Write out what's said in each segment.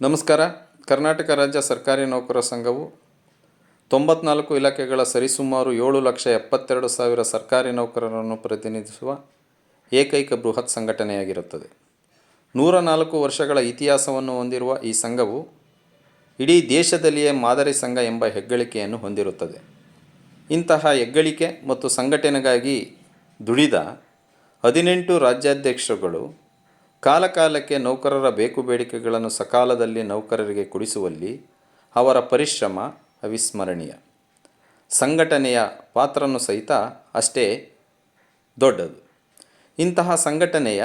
ನಮಸ್ಕಾರ. ಕರ್ನಾಟಕ ರಾಜ್ಯ ಸರ್ಕಾರಿ ನೌಕರರ ಸಂಘವು ತೊಂಬತ್ನಾಲ್ಕು ಇಲಾಖೆಗಳ ಸರಿಸುಮಾರು ಏಳು ಲಕ್ಷ ಎಪ್ಪತ್ತೆರಡು ಸಾವಿರ ಸರ್ಕಾರಿ ನೌಕರರನ್ನು ಪ್ರತಿನಿಧಿಸುವ ಏಕೈಕ ಬೃಹತ್ ಸಂಘಟನೆಯಾಗಿರುತ್ತದೆ. ನೂರ ನಾಲ್ಕು ವರ್ಷಗಳ ಇತಿಹಾಸವನ್ನು ಹೊಂದಿರುವ ಈ ಸಂಘವು ಇಡೀ ದೇಶದಲ್ಲಿಯೇ ಮಾದರಿ ಸಂಘ ಎಂಬ ಹೆಗ್ಗಳಿಕೆಯನ್ನು ಹೊಂದಿರುತ್ತದೆ. ಇಂತಹ ಹೆಗ್ಗಳಿಕೆ ಮತ್ತು ಸಂಘಟನೆಗಾಗಿ ದುಡಿದ ಹದಿನೆಂಟು ರಾಜ್ಯಾಧ್ಯಕ್ಷರುಗಳು ಕಾಲಕಾಲಕ್ಕೆ ನೌಕರರ ಬೇಕು ಬೇಡಿಕೆಗಳನ್ನು ಸಕಾಲದಲ್ಲಿ ನೌಕರರಿಗೆ ಕೊಡಿಸುವಲ್ಲಿ ಅವರ ಪರಿಶ್ರಮ ಅವಿಸ್ಮರಣೀಯ. ಸಂಘಟನೆಯ ಪಾತ್ರನೂ ಸಹಿತ ಅಷ್ಟೇ ದೊಡ್ಡದು. ಇಂತಹ ಸಂಘಟನೆಯ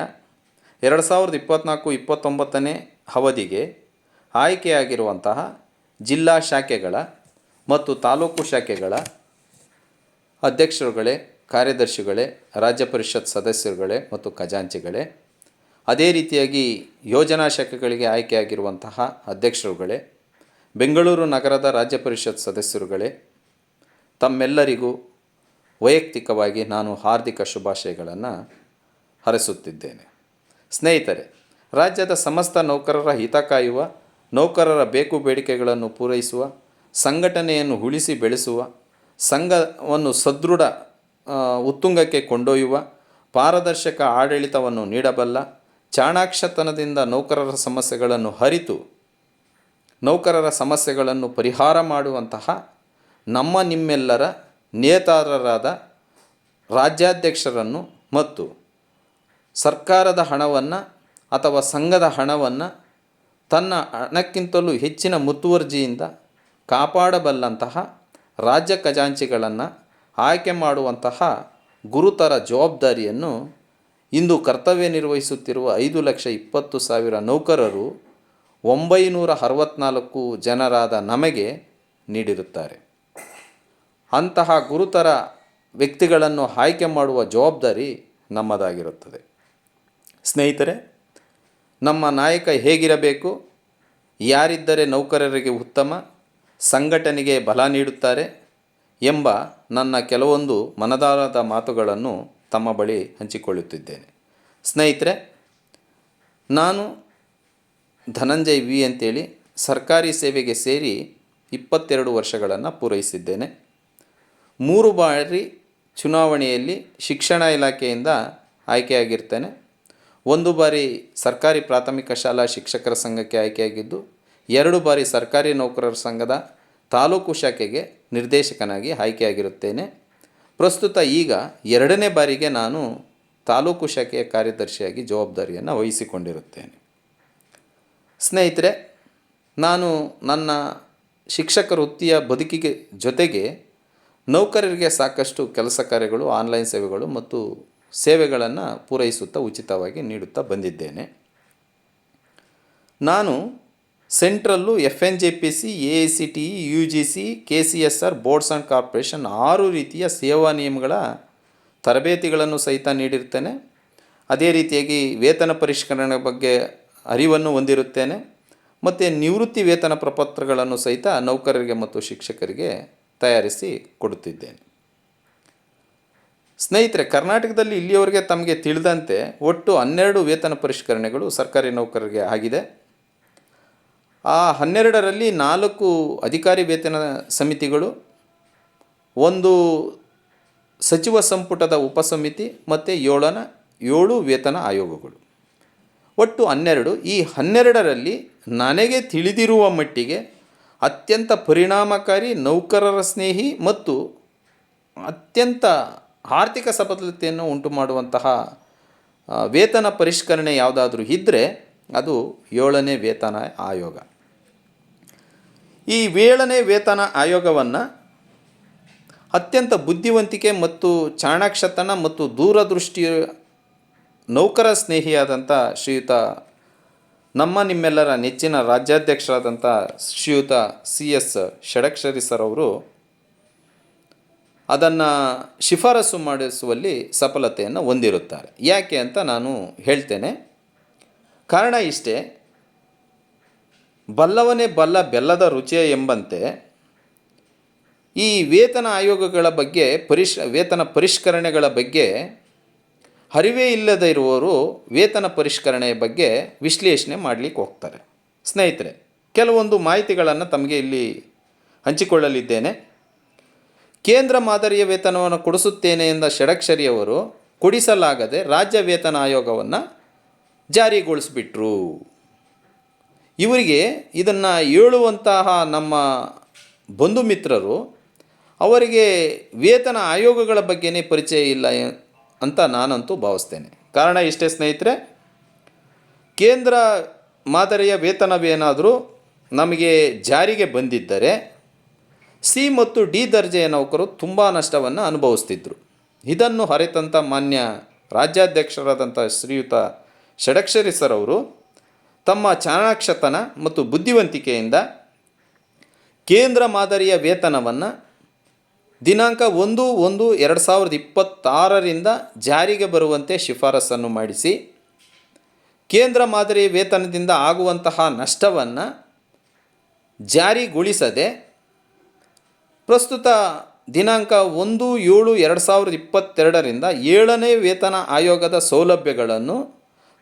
ಎರಡು ಸಾವಿರದ ಇಪ್ಪತ್ತ್ನಾಲ್ಕು ಇಪ್ಪತ್ತೊಂಬತ್ತನೇ ಅವಧಿಗೆ ಆಯ್ಕೆಯಾಗಿರುವಂತಹ ಜಿಲ್ಲಾ ಶಾಖೆಗಳ ಮತ್ತು ತಾಲೂಕು ಶಾಖೆಗಳ ಅಧ್ಯಕ್ಷರುಗಳೇ, ಕಾರ್ಯದರ್ಶಿಗಳೇ, ರಾಜ್ಯ ಪರಿಷತ್ ಸದಸ್ಯರುಗಳೇ ಮತ್ತು ಖಜಾಂಚಿಗಳೇ ಅದೇ ರೀತಿಯಾಗಿ ಯೋಜನಾ ಶಾಖೆಗಳಿಗೆ ಆಯ್ಕೆಯಾಗಿರುವಂತಹ ಅಧ್ಯಕ್ಷರುಗಳೇ, ಬೆಂಗಳೂರು ನಗರದ ರಾಜ್ಯ ಪರಿಷತ್ ಸದಸ್ಯರುಗಳೇ, ತಮ್ಮೆಲ್ಲರಿಗೂ ವೈಯಕ್ತಿಕವಾಗಿ ನಾನು ಹಾರ್ದಿಕ ಶುಭಾಶಯಗಳನ್ನು ಹರಿಸುತ್ತಿದ್ದೇನೆ. ಸ್ನೇಹಿತರೆ, ರಾಜ್ಯದ ಸಮಸ್ತ ನೌಕರರ ಹಿತ ಕಾಯುವ, ನೌಕರರ ಬೇಕು ಬೇಡಿಕೆಗಳನ್ನು ಪೂರೈಸುವ, ಸಂಘಟನೆಯನ್ನು ಉಳಿಸಿ ಬೆಳೆಸುವ, ಸಂಘವನ್ನು ಸದೃಢ ಉತ್ತುಂಗಕ್ಕೆ ಕೊಂಡೊಯ್ಯುವ, ಪಾರದರ್ಶಕ ಆಡಳಿತವನ್ನು ನೀಡಬಲ್ಲ ಚಾಣಾಕ್ಷತನದಿಂದ ನೌಕರರ ಸಮಸ್ಯೆಗಳನ್ನು ಅರಿತು ನೌಕರರ ಸಮಸ್ಯೆಗಳನ್ನು ಪರಿಹಾರ ಮಾಡುವಂತಹ ನಮ್ಮ ನಿಮ್ಮೆಲ್ಲರ ನೇತಾರರಾದ ರಾಜ್ಯಾಧ್ಯಕ್ಷರನ್ನು ಮತ್ತು ಸರ್ಕಾರದ ಹಣವನ್ನು ಅಥವಾ ಸಂಘದ ಹಣವನ್ನು ತನ್ನ ಹಣಕ್ಕಿಂತಲೂ ಹೆಚ್ಚಿನ ಮುತುವರ್ಜಿಯಿಂದ ಕಾಪಾಡಬಲ್ಲಂತಹ ರಾಜ್ಯ ಖಜಾಂಚಿಗಳನ್ನು ಆಯ್ಕೆ ಮಾಡುವಂತಹ ಗುರುತರ ಜವಾಬ್ದಾರಿಯನ್ನು ಇಂದು ಕರ್ತವ್ಯ ನಿರ್ವಹಿಸುತ್ತಿರುವ ಐದು ಲಕ್ಷ ಇಪ್ಪತ್ತು ಸಾವಿರ ನೌಕರರು ಒಂಬೈನೂರ ಅರವತ್ನಾಲ್ಕು ಜನರಾದ ನಮಗೆ ನೀಡಿರುತ್ತಾರೆ. ಅಂತಹ ಗುರುತರ ವ್ಯಕ್ತಿಗಳನ್ನು ಆಯ್ಕೆ ಮಾಡುವ ಜವಾಬ್ದಾರಿ ನಮ್ಮದಾಗಿರುತ್ತದೆ. ಸ್ನೇಹಿತರೆ, ನಮ್ಮ ನಾಯಕ ಹೇಗಿರಬೇಕು? ಯಾರಿದ್ದರೆ ನೌಕರರಿಗೆ ಉತ್ತಮ, ಸಂಘಟನೆಗೆ ಬಲ ನೀಡುತ್ತಾರೆ ಎಂಬ ನನ್ನ ಕೆಲವೊಂದು ಮನದಾರದ ಮಾತುಗಳನ್ನು ತಮ್ಮ ಬಳಿ ಹಂಚಿಕೊಳ್ಳುತ್ತಿದ್ದೇನೆ. ಸ್ನೇಹಿತರೆ, ನಾನು ಧನಂಜಯ್ ವಿ ಅಂತೇಳಿ ಸರ್ಕಾರಿ ಸೇವೆಗೆ ಸೇರಿ ಇಪ್ಪತ್ತೆರಡು ವರ್ಷಗಳನ್ನು ಪೂರೈಸಿದ್ದೇನೆ. ಮೂರು ಬಾರಿ ಚುನಾವಣೆಯಲ್ಲಿ ಶಿಕ್ಷಣ ಇಲಾಖೆಯಿಂದ ಆಯ್ಕೆಯಾಗಿರ್ತೇನೆ. ಒಂದು ಬಾರಿ ಸರ್ಕಾರಿ ಪ್ರಾಥಮಿಕ ಶಾಲಾ ಶಿಕ್ಷಕರ ಸಂಘಕ್ಕೆ ಆಯ್ಕೆಯಾಗಿದ್ದು, ಎರಡು ಬಾರಿ ಸರ್ಕಾರಿ ನೌಕರರ ಸಂಘದ ತಾಲೂಕು ಶಾಖೆಗೆ ನಿರ್ದೇಶಕನಾಗಿ ಆಯ್ಕೆಯಾಗಿರುತ್ತೇನೆ. ಪ್ರಸ್ತುತ ಈಗ ಎರಡನೇ ಬಾರಿಗೆ ನಾನು ತಾಲೂಕು ಶಾಖೆಯ ಕಾರ್ಯದರ್ಶಿಯಾಗಿ ಜವಾಬ್ದಾರಿಯನ್ನು ವಹಿಸಿಕೊಂಡಿರುತ್ತೇನೆ. ಸ್ನೇಹಿತರೆ, ನಾನು ನನ್ನ ಶಿಕ್ಷಕ ವೃತ್ತಿಯ ಬದುಕಿಗೆ ಜೊತೆಗೆ ನೌಕರರಿಗೆ ಸಾಕಷ್ಟು ಕೆಲಸ ಕಾರ್ಯಗಳು, ಆನ್ಲೈನ್ ಸೇವೆಗಳು ಮತ್ತು ಸೇವೆಗಳನ್ನು ಪೂರೈಸುತ್ತಾ ಉಚಿತವಾಗಿ ನೀಡುತ್ತಾ ಬಂದಿದ್ದೇನೆ. ನಾನು central F N J P C, A I C T U G C, K C S R, boards and corporation ಆರು ರೀತಿಯ ಸೇವಾ ನಿಯಮಗಳ ತರಬೇತಿಗಳನ್ನು ಸಹಿತ ನೀಡಿರ್ತೇನೆ. ಅದೇ ರೀತಿಯಾಗಿ ವೇತನ ಪರಿಷ್ಕರಣೆ ಬಗ್ಗೆ ಅರಿವನ್ನು ಹೊಂದಿರುತ್ತೇನೆ. ಮತ್ತು ನಿವೃತ್ತಿ ವೇತನ ಪ್ರಪತ್ರಗಳನ್ನು ಸಹಿತ ನೌಕರರಿಗೆ ಮತ್ತು ಶಿಕ್ಷಕರಿಗೆ ತಯಾರಿಸಿ ಕೊಡುತ್ತಿದ್ದೇನೆ. ಸ್ನೇಹಿತರೆ, ಕರ್ನಾಟಕದಲ್ಲಿ ಇಲ್ಲಿಯವರೆಗೆ ತಮಗೆ ತಿಳಿದಂತೆ ಒಟ್ಟು ಹನ್ನೆರಡು ವೇತನ ಪರಿಷ್ಕರಣೆಗಳು ಸರ್ಕಾರಿ ನೌಕರರಿಗೆ ಆಗಿದೆ. ಆ ಹನ್ನೆರಡರಲ್ಲಿ ನಾಲ್ಕು ಅಧಿಕಾರಿ ವೇತನ ಸಮಿತಿಗಳು, ಒಂದು ಸಚಿವ ಸಂಪುಟದ ಉಪಸಮಿತಿ ಮತ್ತು ಏಳನ ಏಳು ವೇತನ ಆಯೋಗಗಳು. ಒಟ್ಟು ಹನ್ನೆರಡು, ಈ ಹನ್ನೆರಡರಲ್ಲಿ ನನಗೆ ತಿಳಿದಿರುವ ಮಟ್ಟಿಗೆ ಅತ್ಯಂತ ಪರಿಣಾಮಕಾರಿ ನೌಕರರ ಸ್ನೇಹಿ ಮತ್ತು ಅತ್ಯಂತ ಆರ್ಥಿಕ ಸಬಲತೆಯನ್ನು ಉಂಟು ಮಾಡುವಂತಹ ವೇತನ ಪರಿಷ್ಕರಣೆ ಯಾವುದಾದ್ರೂ ಇದ್ದರೆ ಅದು ಏಳನೇ ವೇತನ ಆಯೋಗ. ಈ ಏಳನೇ ವೇತನ ಆಯೋಗವನ್ನು ಅತ್ಯಂತ ಬುದ್ಧಿವಂತಿಕೆ ಮತ್ತು ಚಾಣಾಕ್ಷತನ ಮತ್ತು ದೂರದೃಷ್ಟಿಯ ನೌಕರ ಸ್ನೇಹಿಯಾದಂಥ ಶ್ರೀಯುತ, ನಮ್ಮ ನಿಮ್ಮೆಲ್ಲರ ನೆಚ್ಚಿನ ರಾಜ್ಯಾಧ್ಯಕ್ಷರಾದಂಥ ಶ್ರೀಯುತ ಸಿ ಎಸ್ ಷಡಕ್ಷರಿ ಸರ್ ಅವರು ಅದನ್ನು ಶಿಫಾರಸು ಮಾಡಿಸುವಲ್ಲಿ ಸಫಲತೆಯನ್ನು ಹೊಂದಿರುತ್ತಾರೆ. ಯಾಕೆ ಅಂತ ನಾನು ಹೇಳ್ತೇನೆ. ಕಾರಣ ಇಷ್ಟೇ. ಬಲ್ಲವನೇ ಬಲ್ಲ ಬೆಲ್ಲದ ರುಚಿಯ ಎಂಬಂತೆ ಈ ವೇತನ ಆಯೋಗಗಳ ಬಗ್ಗೆ ಪರಿಷ್, ವೇತನ ಪರಿಷ್ಕರಣೆಗಳ ಬಗ್ಗೆ ಅರಿವೇ ಇಲ್ಲದೆ ಇರುವವರು ವೇತನ ಪರಿಷ್ಕರಣೆಯ ಬಗ್ಗೆ ವಿಶ್ಲೇಷಣೆ ಮಾಡಲಿಕ್ಕೆ ಹೋಗ್ತಾರೆ. ಸ್ನೇಹಿತರೆ, ಕೆಲವೊಂದು ಮಾಹಿತಿಗಳನ್ನು ತಮಗೆ ಇಲ್ಲಿ ಹಂಚಿಕೊಳ್ಳಲಿದ್ದೇನೆ. ಕೇಂದ್ರ ಮಾದರಿಯ ವೇತನವನ್ನು ಕೊಡಿಸುತ್ತೇನೆ ಎಂದ ಷಡಕ್ಷರಿಯವರು ಕೊಡಿಸಲಾಗದೆ ರಾಜ್ಯ ವೇತನ ಆಯೋಗವನ್ನು ಜಾರಿಗೊಳಿಸಿಬಿಟ್ರು. ಇವರಿಗೆ ಇದನ್ನು ಹೇಳುವಂತಹ ನಮ್ಮ ಬಂಧು ಮಿತ್ರರು ಅವರಿಗೆ ವೇತನ ಆಯೋಗಗಳ ಬಗ್ಗೆನೇ ಪರಿಚಯ ಇಲ್ಲ ಅಂತ ನಾನಂತೂ ಭಾವಿಸ್ತೇನೆ. ಕಾರಣ ಇಷ್ಟೇ ಸ್ನೇಹಿತರೆ, ಕೇಂದ್ರ ಮಾದರಿಯ ವೇತನವೇನಾದರೂ ನಮಗೆ ಜಾರಿಗೆ ಬಂದಿದ್ದರೆ ಸಿ ಮತ್ತು ಡಿ ದರ್ಜೆಯ ನೌಕರು ತುಂಬ ನಷ್ಟವನ್ನು ಅನುಭವಿಸ್ತಿದ್ರು. ಇದನ್ನು ಹರಿತಂಥ ಮಾನ್ಯ ರಾಜ್ಯಾಧ್ಯಕ್ಷರಾದಂಥ ಶ್ರೀಯುತ ಷಡಕ್ಷರಿ ಸರ್ ಅವರು ತಮ್ಮ ಚಾಣಾಕ್ಷತನ ಮತ್ತು ಬುದ್ಧಿವಂತಿಕೆಯಿಂದ ಕೇಂದ್ರ ಮಾದರಿಯ ವೇತನವನ್ನು ದಿನಾಂಕ ಒಂದು ಒಂದು, ಎರಡು ಸಾವಿರದ ಇಪ್ಪತ್ತಾರರಿಂದ ಜಾರಿಗೆ ಬರುವಂತೆ ಶಿಫಾರಸನ್ನು ಮಾಡಿಸಿ, ಕೇಂದ್ರ ಮಾದರಿ ವೇತನದಿಂದ ಆಗುವಂತಹ ನಷ್ಟವನ್ನು ಜಾರಿಗೊಳಿಸದೆ, ಪ್ರಸ್ತುತ ದಿನಾಂಕ ಒಂದು, ಏಳು, ಎರಡು ಸಾವಿರದ ಇಪ್ಪತ್ತೆರಡರಿಂದ ಏಳನೇ ವೇತನ ಆಯೋಗದ ಸೌಲಭ್ಯಗಳನ್ನು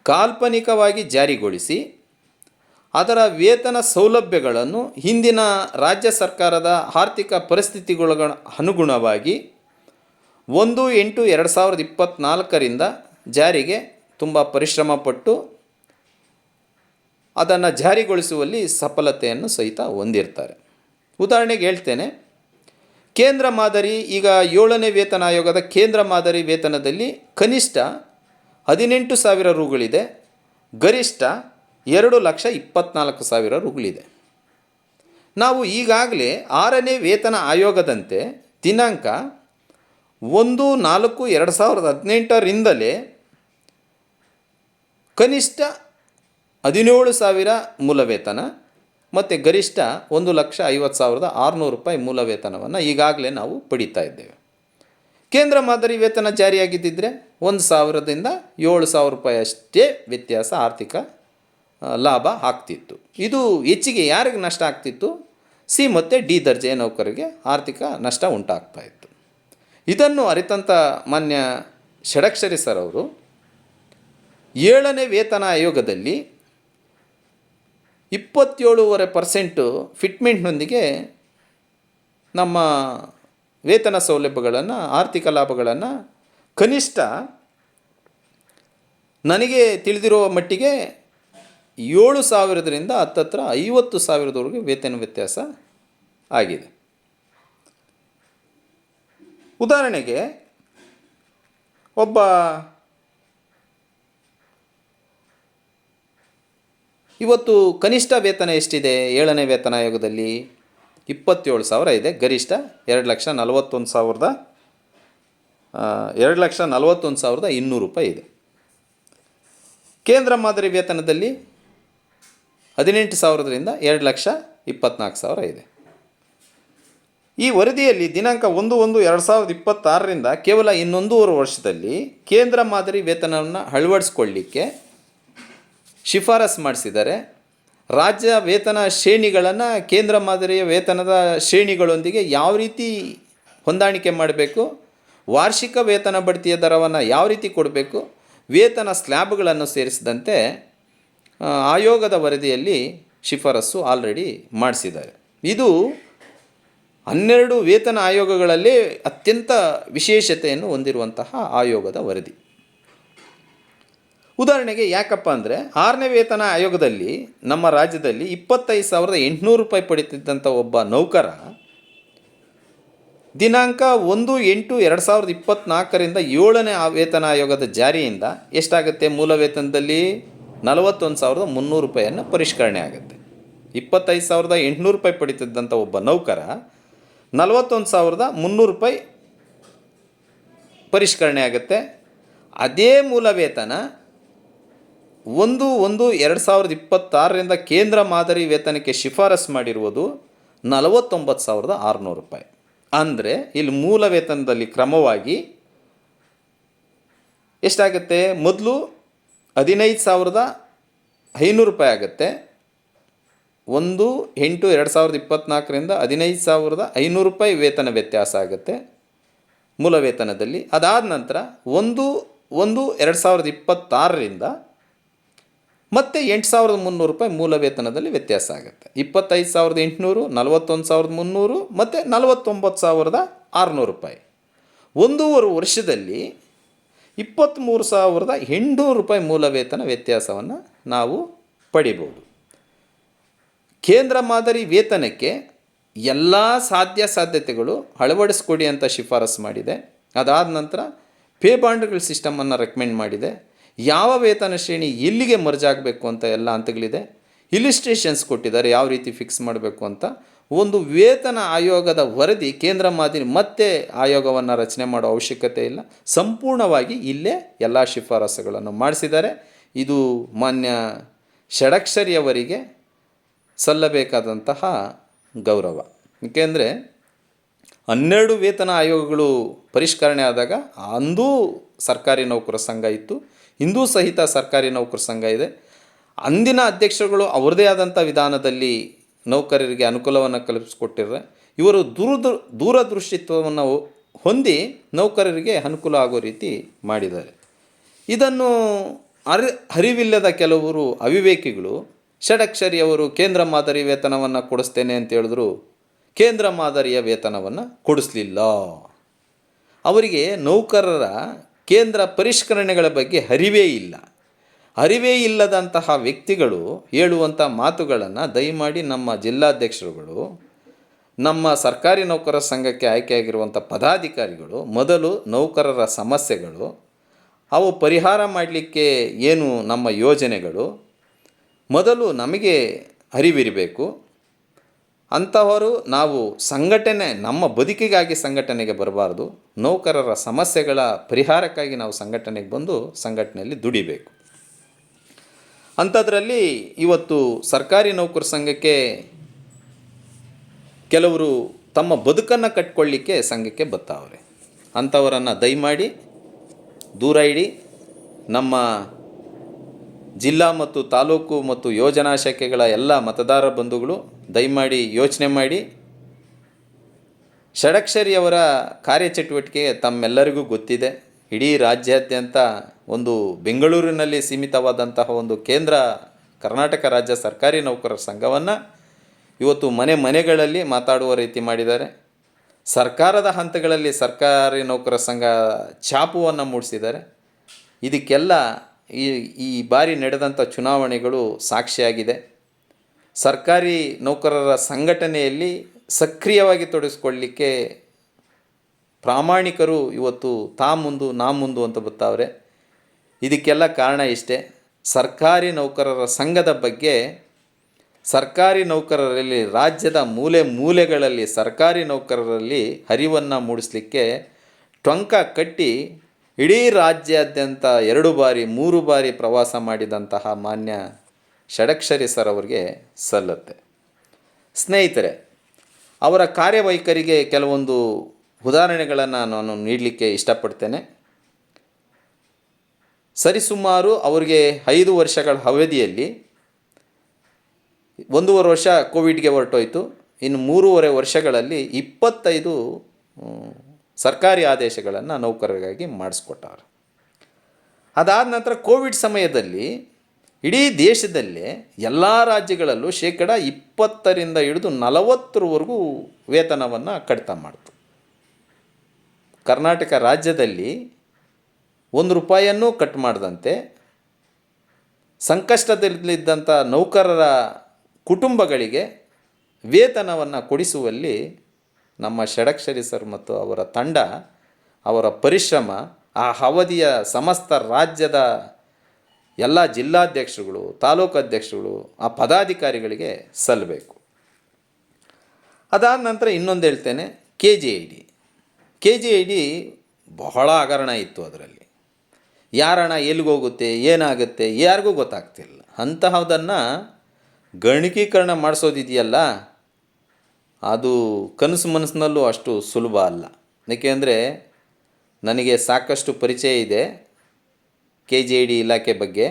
ಕಾಲ್ಪನಿಕವಾಗಿ ಜಾರಿಗೊಳಿಸಿ ಅದರ ವೇತನ ಸೌಲಭ್ಯಗಳನ್ನು ಹಿಂದಿನ ರಾಜ್ಯ ಸರ್ಕಾರದ ಆರ್ಥಿಕ ಪರಿಸ್ಥಿತಿಗಳ ಅನುಗುಣವಾಗಿ ಒಂದು ಎಂಟು ಎರಡು ಸಾವಿರದ ಇಪ್ಪತ್ತ್ನಾಲ್ಕರಿಂದ ಜಾರಿಗೆ ತುಂಬ ಪರಿಶ್ರಮ ಪಟ್ಟು ಅದನ್ನು ಜಾರಿಗೊಳಿಸುವಲ್ಲಿ ಸಫಲತೆಯನ್ನು ಸಹಿತ ಹೊಂದಿರ್ತಾರೆ. ಉದಾಹರಣೆಗೆ ಹೇಳ್ತೇನೆ, ಕೇಂದ್ರ ಮಾದರಿ ಈಗ ಏಳನೇ ವೇತನ ಆಯೋಗದ ಕೇಂದ್ರ ಮಾದರಿ ವೇತನದಲ್ಲಿ ಕನಿಷ್ಠ ಹದಿನೆಂಟು ಸಾವಿರ ರೂಗಳಿದೆ, ಗರಿಷ್ಠ ಎರಡು ಲಕ್ಷ ಇಪ್ಪತ್ನಾಲ್ಕು ಸಾವಿರ ರುಗಳಿದೆ. ನಾವು ಈಗಾಗಲೇ ಆರನೇ ವೇತನ ಆಯೋಗದಂತೆ ದಿನಾಂಕ ಒಂದು ನಾಲ್ಕು ಎರಡು ಸಾವಿರದ ಹದಿನೆಂಟರಿಂದಲೇ ಕನಿಷ್ಠ ಹದಿನೇಳು ಸಾವಿರ ಮೂಲ ವೇತನ ಮತ್ತು ಗರಿಷ್ಠ ಒಂದು ಲಕ್ಷ ಐವತ್ತು ಸಾವಿರದ ಆರುನೂರು ರೂಪಾಯಿ ಮೂಲ ವೇತನವನ್ನು ಈಗಾಗಲೇ ನಾವು ಪಡೀತಾ ಇದ್ದೇವೆ. ಕೇಂದ್ರ ಮಾದರಿ ವೇತನ ಜಾರಿಯಾಗಿದ್ದಿದ್ರೆ ಒಂದು ಸಾವಿರದಿಂದ ಏಳು ಸಾವಿರ ರೂಪಾಯಿ ಅಷ್ಟೇ ವ್ಯತ್ಯಾಸ ಆರ್ಥಿಕ ಲಾಭ ಆಗ್ತಿತ್ತು. ಇದು ಹೆಚ್ಚಿಗೆ ಯಾರಿಗೆ ನಷ್ಟ ಆಗ್ತಿತ್ತು? ಸಿ ಮತ್ತು ಡಿ ದರ್ಜೆಯ ನೌಕರಿಗೆ ಆರ್ಥಿಕ ನಷ್ಟ ಉಂಟಾಗ್ತಾ ಇತ್ತು. ಇದನ್ನು ಅರಿತಂಥ ಮಾನ್ಯ ಷಡಕ್ಷರಿ ಸರ್ ಅವರು, ಏಳನೇ ವೇತನ ಆಯೋಗದಲ್ಲಿ ಇಪ್ಪತ್ತೇಳುವರೆ ಪರ್ಸೆಂಟು ಫಿಟ್ಮೆಂಟ್ನೊಂದಿಗೆ ನಮ್ಮ ವೇತನ ಸೌಲಭ್ಯಗಳನ್ನು, ಆರ್ಥಿಕ ಲಾಭಗಳನ್ನು ಕನಿಷ್ಠ ನನಗೆ ತಿಳಿದಿರುವ ಮಟ್ಟಿಗೆ ಏಳು ಸಾವಿರದಿಂದ ಹತ್ತತ್ರ ಐವತ್ತು ಸಾವಿರದವರೆಗೆ ವೇತನ ವ್ಯತ್ಯಾಸ ಆಗಿದೆ. ಉದಾಹರಣೆಗೆ ಒಬ್ಬ ಇವತ್ತು ಕನಿಷ್ಠ ವೇತನ ಎಷ್ಟಿದೆ? ಏಳನೇ ವೇತನ ಆಯೋಗದಲ್ಲಿ ಇಪ್ಪತ್ತೇಳು ಸಾವಿರ ಇದೆ. ಗರಿಷ್ಠ ಎರಡು ಲಕ್ಷ ನಲವತ್ತೊಂದು ಸಾವಿರದ ಎರಡು ಲಕ್ಷ ನಲವತ್ತೊಂದು ಸಾವಿರದ ಇನ್ನೂರು ರೂಪಾಯಿ ಇದೆ. ಕೇಂದ್ರ ಮಾದರಿ ವೇತನದಲ್ಲಿ ಹದಿನೆಂಟು ಸಾವಿರದಿಂದ ಎರಡು ಲಕ್ಷ ಇಪ್ಪತ್ನಾಲ್ಕು ಸಾವಿರ ಇದೆ. ಈ ವರದಿಯಲ್ಲಿ ದಿನಾಂಕ ಒಂದು ಒಂದು ಎರಡು ಸಾವಿರದ ಇಪ್ಪತ್ತಾರರಿಂದ ಕೇವಲ ಇನ್ನೊಂದೂವರೆ ವರ್ಷದಲ್ಲಿ ಕೇಂದ್ರ ಮಾದರಿ ವೇತನವನ್ನು ಅಳವಡಿಸ್ಕೊಳ್ಳಿಕ್ಕೆ ಶಿಫಾರಸ್ ಮಾಡಿಸಿದ್ದಾರೆ. ರಾಜ್ಯ ವೇತನ ಶ್ರೇಣಿಗಳನ್ನು ಕೇಂದ್ರ ಮಾದರಿಯ ವೇತನದ ಶ್ರೇಣಿಗಳೊಂದಿಗೆ ಯಾವ ರೀತಿ ಹೊಂದಾಣಿಕೆ ಮಾಡಬೇಕು, ವಾರ್ಷಿಕ ವೇತನ ಬಡ್ತಿಯ ದರವನ್ನು ಯಾವ ರೀತಿ ಕೊಡಬೇಕು, ವೇತನ ಸ್ಲ್ಯಾಬ್ಗಳನ್ನು ಸೇರಿಸಿದಂತೆ ಆಯೋಗದ ವರದಿಯಲ್ಲಿ ಶಿಫಾರಸ್ಸು ಆಲ್ರೆಡಿ ಮಾಡಿಸಿದ್ದಾರೆ. ಇದು ಹನ್ನೆರಡು ವೇತನ ಆಯೋಗಗಳಲ್ಲಿ ಅತ್ಯಂತ ವಿಶೇಷತೆಯನ್ನು ಹೊಂದಿರುವಂತಹ ಆಯೋಗದ ವರದಿ. ಉದಾಹರಣೆಗೆ ಯಾಕಪ್ಪ ಅಂದರೆ ಆರನೇ ವೇತನ ಆಯೋಗದಲ್ಲಿ ನಮ್ಮ ರಾಜ್ಯದಲ್ಲಿ ಇಪ್ಪತ್ತೈದು ಸಾವಿರದ ಎಂಟುನೂರು ರೂಪಾಯಿ ಪಡಿತಿದ್ದಂಥ ಒಬ್ಬ ನೌಕರ ದಿನಾಂಕ ಒಂದು ಎಂಟು ಎರಡು ಸಾವಿರದ ಇಪ್ಪತ್ತ್ನಾಲ್ಕರಿಂದ ಏಳನೇ ವೇತನ ಆಯೋಗದ ಜಾರಿಯಿಂದ ಎಷ್ಟಾಗುತ್ತೆ ಮೂಲ ವೇತನದಲ್ಲಿ? ನಲವತ್ತೊಂದು ಸಾವಿರದ ಮುನ್ನೂರು ರೂಪಾಯಿಯನ್ನು ಪರಿಷ್ಕರಣೆ ಆಗುತ್ತೆ. ಇಪ್ಪತ್ತೈದು ಸಾವಿರದ ಎಂಟುನೂರು ರೂಪಾಯಿ ಪಡಿತಿದ್ದಂಥ ಒಬ್ಬ ನೌಕರ ನಲವತ್ತೊಂದು ಸಾವಿರದ ಮುನ್ನೂರು ರೂಪಾಯಿ ಪರಿಷ್ಕರಣೆ ಆಗುತ್ತೆ. ಅದೇ ಮೂಲ ವೇತನ ಒಂದು ಒಂದು ಎರಡು ಸಾವಿರದ ಇಪ್ಪತ್ತಾರರಿಂದ ಕೇಂದ್ರ ಮಾದರಿ ವೇತನಕ್ಕೆ ಶಿಫಾರಸು ಮಾಡಿರುವುದು ನಲವತ್ತೊಂಬತ್ತು ಸಾವಿರದ ಆರುನೂರು ರೂಪಾಯಿ. ಅಂದರೆ ಇಲ್ಲಿ ಮೂಲ ವೇತನದಲ್ಲಿ ಕ್ರಮವಾಗಿ ಎಷ್ಟಾಗುತ್ತೆ? ಮೊದಲು ಹದಿನೈದು ಸಾವಿರದ ಐನೂರು ರೂಪಾಯಿ ಆಗುತ್ತೆ. ಒಂದು ಎಂಟು ಎರಡು ಸಾವಿರದ ಇಪ್ಪತ್ತ್ನಾಲ್ಕರಿಂದ ಹದಿನೈದು ಸಾವಿರದ ಐನೂರು ರೂಪಾಯಿ ವೇತನ ವ್ಯತ್ಯಾಸ ಆಗುತ್ತೆ ಮೂಲ ವೇತನದಲ್ಲಿ. ಅದಾದ ನಂತರ ಒಂದು ಒಂದು ಎರಡು ಸಾವಿರದ ಇಪ್ಪತ್ತಾರರಿಂದ ಮತ್ತೆ ಎಂಟು ಸಾವಿರದ ಮುನ್ನೂರು ರೂಪಾಯಿ ಮೂಲ ವೇತನದಲ್ಲಿ ವ್ಯತ್ಯಾಸ ಆಗುತ್ತೆ. ಇಪ್ಪತ್ತೈದು ಸಾವಿರದ ಎಂಟುನೂರು, ನಲವತ್ತೊಂದು ಸಾವಿರದ ಮುನ್ನೂರು ಮತ್ತು ನಲವತ್ತೊಂಬತ್ತು ಸಾವಿರದ ಆರುನೂರು ರೂಪಾಯಿ. ಒಂದೂವರೆ ವರ್ಷದಲ್ಲಿ ಇಪ್ಪತ್ತ್ಮೂರು ಸಾವಿರದ ಎಂಟುನೂರು ರೂಪಾಯಿ ಮೂಲ ವೇತನ ವ್ಯತ್ಯಾಸವನ್ನು ನಾವು ಪಡಿಬೋದು. ಕೇಂದ್ರ ಮಾದರಿ ವೇತನಕ್ಕೆ ಎಲ್ಲ ಸಾಧ್ಯ ಸಾಧ್ಯತೆಗಳು ಅಳವಡಿಸ್ಕೊಡಿ ಅಂತ ಶಿಫಾರಸು ಮಾಡಿದೆ. ಅದಾದ ನಂತರ ಪೇ ಬಾಂಡ್ಗಳ ಸಿಸ್ಟಮನ್ನು ರೆಕಮೆಂಡ್ ಮಾಡಿದೆ. ಯಾವ ವೇತನ ಶ್ರೇಣಿ ಎಲ್ಲಿಗೆ ಮರ್ಜಾಗಬೇಕು ಅಂತ ಎಲ್ಲ ಹಂತಗಳಿದೆ. ಇಲಿಸ್ಟ್ರೇಷನ್ಸ್ ಕೊಟ್ಟಿದ್ದಾರೆ. ಯಾವ ರೀತಿ ಫಿಕ್ಸ್ ಮಾಡಬೇಕು ಅಂತ ಒಂದು ವೇತನ ಆಯೋಗದ ವರದಿ ಕೇಂದ್ರ ಮಾದರಿ ಮತ್ತೆ ಆಯೋಗವನ್ನು ರಚನೆ ಮಾಡೋ ಅವಶ್ಯಕತೆ ಇಲ್ಲ. ಸಂಪೂರ್ಣವಾಗಿ ಇಲ್ಲೇ ಎಲ್ಲ ಶಿಫಾರಸುಗಳನ್ನು ಮಾಡಿಸಿದ್ದಾರೆ. ಇದು ಮಾನ್ಯ ಷಡಕ್ಷರಿಯವರಿಗೆ ಸಲ್ಲಬೇಕಾದಂತಹ ಗೌರವ. ಏಕೆಂದರೆ ಹನ್ನೆರಡು ವೇತನ ಆಯೋಗಗಳು ಪರಿಷ್ಕರಣೆ ಆದಾಗ ಅಂದೂ ಸರ್ಕಾರಿ ನೌಕರ ಸಂಘ ಇತ್ತು. ಇಂದೂ ಸಹಿತ ಸರ್ಕಾರಿ ನೌಕರ ಸಂಘ ಇದೆ. ಅಂದಿನ ಅಧ್ಯಕ್ಷರುಗಳು ಅವರದೇ ಆದಂಥ ವಿಧಾನದಲ್ಲಿ ನೌಕರರಿಗೆ ಅನುಕೂಲವನ್ನು ಕಲ್ಪಿಸಿಕೊಟ್ಟಿರ್ರೆ. ಇವರು ದೂರದ, ದೂರದೃಷ್ಟಿತ್ವವನ್ನು ಹೊಂದಿ ನೌಕರರಿಗೆ ಅನುಕೂಲ ಆಗೋ ರೀತಿ ಮಾಡಿದ್ದಾರೆ. ಇದನ್ನು ಅರಿ, ಅರಿವಿಲ್ಲದ ಕೆಲವರು ಅವಿವೇಕಿಗಳು ಷಡಕ್ಷರಿ ಅವರು ಕೇಂದ್ರ ಮಾದರಿ ವೇತನವನ್ನು ಕೊಡಿಸ್ತೇನೆ ಅಂತ ಹೇಳಿದ್ರು, ಕೇಂದ್ರ ಮಾದರಿಯ ವೇತನವನ್ನು ಕೊಡಿಸ್ಲಿಲ್ಲ. ಅವರಿಗೆ ನೌಕರರ ಕೇಂದ್ರ ಪರಿಷ್ಕರಣೆಗಳ ಬಗ್ಗೆ ಅರಿವೇ ಇಲ್ಲ. ಅರಿವೇ ಇಲ್ಲದಂತಹ ವ್ಯಕ್ತಿಗಳು ಹೇಳುವಂಥ ಮಾತುಗಳನ್ನು ದಯಮಾಡಿ ನಮ್ಮ ಜಿಲ್ಲಾಧ್ಯಕ್ಷರುಗಳು, ನಮ್ಮ ಸರ್ಕಾರಿ ನೌಕರರ ಸಂಘಕ್ಕೆ ಆಯ್ಕೆಯಾಗಿರುವಂಥ ಪದಾಧಿಕಾರಿಗಳು, ಮೊದಲು ನೌಕರರ ಸಮಸ್ಯೆಗಳು, ಅವು ಪರಿಹಾರ ಮಾಡಲಿಕ್ಕೆ ಏನು ನಮ್ಮ ಯೋಜನೆಗಳು, ಮೊದಲು ನಮಗೆ ಅರಿವಿರಬೇಕು. ಅಂಥವರು ನಾವು ಸಂಘಟನೆ, ನಮ್ಮ ಬದುಕಿಗಾಗಿ ಸಂಘಟನೆಗೆ ಬರಬಾರ್ದು. ನೌಕರರ ಸಮಸ್ಯೆಗಳ ಪರಿಹಾರಕ್ಕಾಗಿ ನಾವು ಸಂಘಟನೆಗೆ ಬಂದು ಸಂಘಟನೆಯಲ್ಲಿ ದುಡಿಬೇಕು. ಅಂಥದ್ರಲ್ಲಿ ಇವತ್ತು ಸರ್ಕಾರಿ ನೌಕರ ಸಂಘಕ್ಕೆ ಕೆಲವರು ತಮ್ಮ ಬದುಕನ್ನು ಕಟ್ಕೊಳ್ಳಿಕ್ಕೆ ಸಂಘಕ್ಕೆ ಬರ್ತಾವ್ರೆ ಅಂಥವರನ್ನು ದಯಮಾಡಿ, ದೂರ ಇಡಿ. ನಮ್ಮ ಜಿಲ್ಲಾ ಮತ್ತು ತಾಲೂಕು ಮತ್ತು ಯೋಜನಾ ಶಾಖೆಗಳ ಎಲ್ಲ ಮತದಾರ ಬಂಧುಗಳು ದಯಮಾಡಿ ಯೋಚನೆ ಮಾಡಿ. ಷಡಕ್ಷರಿಯವರ ಕಾರ್ಯಚಟುವಟಿಕೆ ತಮ್ಮೆಲ್ಲರಿಗೂ ಗೊತ್ತಿದೆ. ಇಡೀ ರಾಜ್ಯಾದ್ಯಂತ ಒಂದು ಬೆಂಗಳೂರಿನಲ್ಲಿ ಸೀಮಿತವಾದಂತಹ ಒಂದು ಕೇಂದ್ರ ಕರ್ನಾಟಕ ರಾಜ್ಯ ಸರ್ಕಾರಿ ನೌಕರರ ಸಂಘವನ್ನು ಇವತ್ತು ಮನೆ ಮನೆಗಳಲ್ಲಿ ಮಾತಾಡುವ ರೀತಿ ಮಾಡಿದ್ದಾರೆ. ಸರ್ಕಾರದ ಹಂತಗಳಲ್ಲಿ ಸರ್ಕಾರಿ ನೌಕರ ಸಂಘ ಛಾಪುವನ್ನು ಮೂಡಿಸಿದ್ದಾರೆ. ಇದಕ್ಕೆಲ್ಲ ಈ ಈ ಬಾರಿ ನಡೆದಂಥ ಚುನಾವಣೆಗಳು ಸಾಕ್ಷಿಯಾಗಿದೆ. ಸರ್ಕಾರಿ ನೌಕರರ ಸಂಘಟನೆಯಲ್ಲಿ ಸಕ್ರಿಯವಾಗಿ ತೊಡಗಿಸ್ಕೊಳ್ಳಿಕ್ಕೆ ಪ್ರಾಮಾಣಿಕರು ಇವತ್ತು ತಾ ಮುಂದು ನಾ ಮುಂದು ಅಂತ ಬರ್ತಾವ್ರೆ ಇದಕ್ಕೆಲ್ಲ ಕಾರಣ ಇಷ್ಟೇ. ಸರ್ಕಾರಿ ನೌಕರರ ಸಂಘದ ಬಗ್ಗೆ ಸರ್ಕಾರಿ ನೌಕರರಲ್ಲಿ ರಾಜ್ಯದ ಮೂಲೆ ಮೂಲೆಗಳಲ್ಲಿ ಸರ್ಕಾರಿ ನೌಕರರಲ್ಲಿ ಹರಿವನ್ನು ಮೂಡಿಸಲಿಕ್ಕೆ ಟೊಂಕ ಕಟ್ಟಿ ಇಡೀ ರಾಜ್ಯಾದ್ಯಂತ ಎರಡು ಬಾರಿ, ಮೂರು ಬಾರಿ ಪ್ರವಾಸ ಮಾಡಿದಂತಹ ಮಾನ್ಯ ಷಡಕ್ಷರಿ ಸರ್ ಅವರಿಗೆ ಸಲ್ಲತ್ತೆ. ಸ್ನೇಹಿತರೆ, ಅವರ ಕಾರ್ಯವೈಖರಿಗೆ ಕೆಲವೊಂದು ಉದಾಹರಣೆಗಳನ್ನು ನಾನು ನೀಡಲಿಕ್ಕೆ ಇಷ್ಟಪಡ್ತೇನೆ. ಸರಿಸುಮಾರು ಅವರಿಗೆ ಐದು ವರ್ಷಗಳ ಅವಧಿಯಲ್ಲಿ ಒಂದೂವರೆ ವರ್ಷ ಕೋವಿಡ್ಗೆ ಹೊರಟೋಯ್ತು. ಇನ್ನು ಮೂರುವರೆ ವರ್ಷಗಳಲ್ಲಿ ಇಪ್ಪತ್ತೈದು ಸರ್ಕಾರಿ ಆದೇಶಗಳನ್ನು ನೌಕರರಿಗಾಗಿ ಮಾಡಿಸ್ಕೊಟ್ಟಾರೆ. ಅದಾದ ನಂತರ ಕೋವಿಡ್ ಸಮಯದಲ್ಲಿ ಇಡೀ ದೇಶದಲ್ಲೇ ಎಲ್ಲ ರಾಜ್ಯಗಳಲ್ಲೂ ಶೇಕಡ ಇಪ್ಪತ್ತರಿಂದ ಹಿಡಿದು ನಲವತ್ತರವರೆಗೂ ವೇತನವನ್ನು ಕಡಿತ ಮಾಡ್ತು. ಕರ್ನಾಟಕ ರಾಜ್ಯದಲ್ಲಿ ಒಂದು ರೂಪಾಯಿಯನ್ನೂ ಕಟ್ ಮಾಡದಂತೆ. ಸಂಕಷ್ಟದಲ್ಲಿದ್ದಂಥ ನೌಕರರ ಕುಟುಂಬಗಳಿಗೆ ವೇತನವನ್ನು ಕೊಡಿಸುವಲ್ಲಿ ನಮ್ಮ ಷಡಕ್ಷರಿ ಸರ್ ಮತ್ತು ಅವರ ತಂಡ, ಅವರ ಪರಿಶ್ರಮ, ಆ ಅವಧಿಯ ಸಮಸ್ತ ರಾಜ್ಯದ ಎಲ್ಲ ಜಿಲ್ಲಾಧ್ಯಕ್ಷರುಗಳು, ತಾಲೂಕು ಅಧ್ಯಕ್ಷರುಗಳು, ಆ ಪದಾಧಿಕಾರಿಗಳಿಗೆ ಸಲ್ಲಬೇಕು. ಅದಾದ ನಂತರ ಇನ್ನೊಂದು ಹೇಳ್ತೇನೆ K G I D K G I D ಬಹಳ ಹಗರಣ ಇತ್ತು ಅದರಲ್ಲಿ. ಯಾರಣ ಎಲ್ಲಿಗೋಗುತ್ತೆ ಏನಾಗುತ್ತೆ, ಯಾರಿಗೂ ಗೊತ್ತಾಗ್ತಿಲ್ಲ. ಅಂತಹದನ್ನು ಗಣಕೀಕರಣ ಮಾಡಿಸೋದಿದೆಯಲ್ಲ, ಅದು ಕನಸು ಮನಸ್ಸಿನಲ್ಲೂ ಅಷ್ಟು ಸುಲಭ ಅಲ್ಲ. ಏಕೆಂದರೆ ನನಗೆ ಸಾಕಷ್ಟು ಪರಿಚಯ ಇದೆ ಕೆ ಜಿ ಡಿ ಇಲಾಖೆ ಬಗ್ಗೆ.